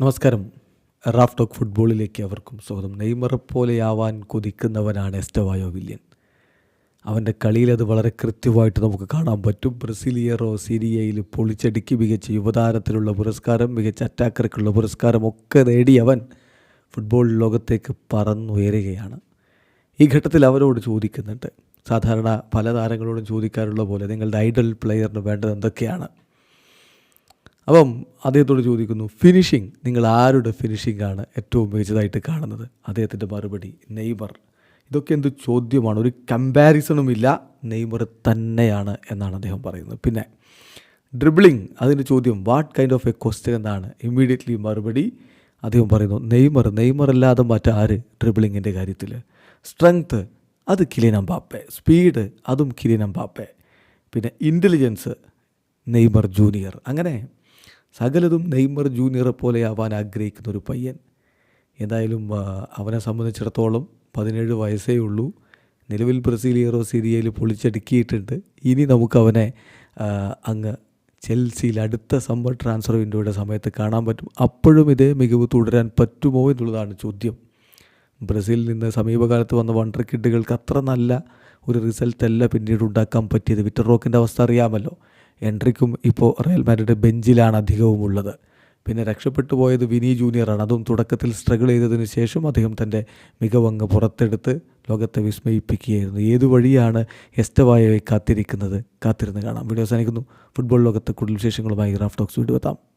നമസ്കാരം. Raf talk ഫുട്ബോളിലേക്ക് അവർക്കും സ്വാഗതം. നെയ്മറെ പോലെയാവാൻ കൊതിക്കുന്നവനാണ് എസ്റ്റവായോ വില്യൻ. അവന്റെ കളിയിൽ അത് വളരെ കൃത്യമായിട്ട് നമുക്ക് കാണാൻ പറ്റും. ബ്രസീലിയറോ സിരിയയിൽ പൊളിച്ചടുക്കി മികച്ച യുവതാരത്തിലുള്ള പുരസ്കാരം മികച്ച അറ്റാക്കർക്കുള്ള പുരസ്കാരം ഒക്കെ നേടി അവൻ ഫുട്ബോൾ ലോകത്തേക്ക് പറന്നുയരുകയാണ്. ഈ ഘട്ടത്തിൽ അവരോട് ചോദിക്കുന്നുണ്ട്. സാധാരണ പല താരങ്ങളോടും ചോദിക്കാറുള്ള പോലെ നിങ്ങളുടെ ഐഡൽ പ്ലെയറിന് വേണ്ടത് എന്തൊക്കെയാണ്? അപ്പം അദ്ദേഹത്തോട് ചോദിക്കുന്നു ഫിനിഷിംഗ് നിങ്ങൾ ആരുടെ ഫിനിഷിംഗ് ആണ് ഏറ്റവും മികച്ചതായിട്ട് കാണുന്നത്? അദ്ദേഹത്തിന്റെ മറുപടി നെയ്മർ. ഇതൊക്കെ എന്ത് ചോദ്യമാണ്? ഒരു കമ്പാരിസണും ഇല്ല നെയ്മർ തന്നെയാണ് എന്നാണ് അദ്ദേഹം പറയുന്നത്. പിന്നെ ഡ്രിബിളിംഗ് അതിന്റെ ചോദ്യം what kind of a question എന്നാണ് ഇമ്മീഡിയറ്റ്ലി മറുപടി അദ്ദേഹം പറയുന്നു നെയ്മർ നെയ്മർ അല്ലാതെ മറ്റാര് ഡ്രിബിളിങ്ങിന്റെ കാര്യത്തിൽ? സ്ട്രെങ്ത്ത് അത് കിലിനം അമ്പാപ്പെ സ്പീഡ് അതും കിലിനം അമ്പാപ്പെ പിന്നെ ഇന്റലിജൻസ് നെയ്മർ ജൂനിയർ അങ്ങനെ സകലതും നെയ്മർ ജൂനിയറെ പോലെ ആവാൻ ആഗ്രഹിക്കുന്ന ഒരു പയ്യൻ. എന്തായാലും അവനെ സംബന്ധിച്ചിടത്തോളം പതിനേഴ് വയസ്സേ ഉള്ളൂ. നിലവിൽ ബ്രസീലിയറോ സിരിയയിൽ പൊളിച്ചടുക്കിയിട്ടുണ്ട്. ഇനി നമുക്ക് അവനെ അങ്ങ് ചെൽസിയിൽ അടുത്ത സമ്മർ ട്രാൻസ്ഫർ വിൻഡോയുടെ സമയത്ത് കാണാൻ പറ്റും. അപ്പോഴും ഇതേ മികവ് തുടരാൻ പറ്റുമോ എന്നുള്ളതാണ് ചോദ്യം. ബ്രസീലിൽ നിന്ന് സമീപകാലത്ത് വന്ന വണ്ടർ കിഡുകൾക്ക് അത്ര നല്ല ഒരു റിസൾട്ട് അല്ല പിന്നീട് ഉണ്ടാക്കാൻ പറ്റിയത്. വിറ്റർ റോക്കിന്റെ അവസ്ഥ അറിയാമല്ലോ. എൻട്രിക്കും ഇപ്പോൾ റയൽ മാഡ്രിഡ് ബെഞ്ചിലാണ് അധികവും ഉള്ളത് പിന്നെ രക്ഷപ്പെട്ടു പോയത് വിനി ജൂനിയറാണ് അതും തുടക്കത്തിൽ സ്ട്രഗിൾ ചെയ്തതിന് ശേഷം അദ്ദേഹം തന്റെ മികവങ്ങ് പുറത്തെടുത്ത് ലോകത്തെ വിസ്മയിപ്പിക്കുകയായിരുന്നു. ഏതു വഴിയാണ് എസ്റ്റവായവെ കാത്തിരിക്കുന്നത്? കാത്തിരുന്ന് കാണാം. വീഡിയോ അവസാനിക്കുന്നു. ഫുട്ബോൾ ലോകത്തെ കൂടുതൽ വിശേഷങ്ങളുമായി ഗ്രാഫ് ടോക്സ് വീഡിയോ എത്താം.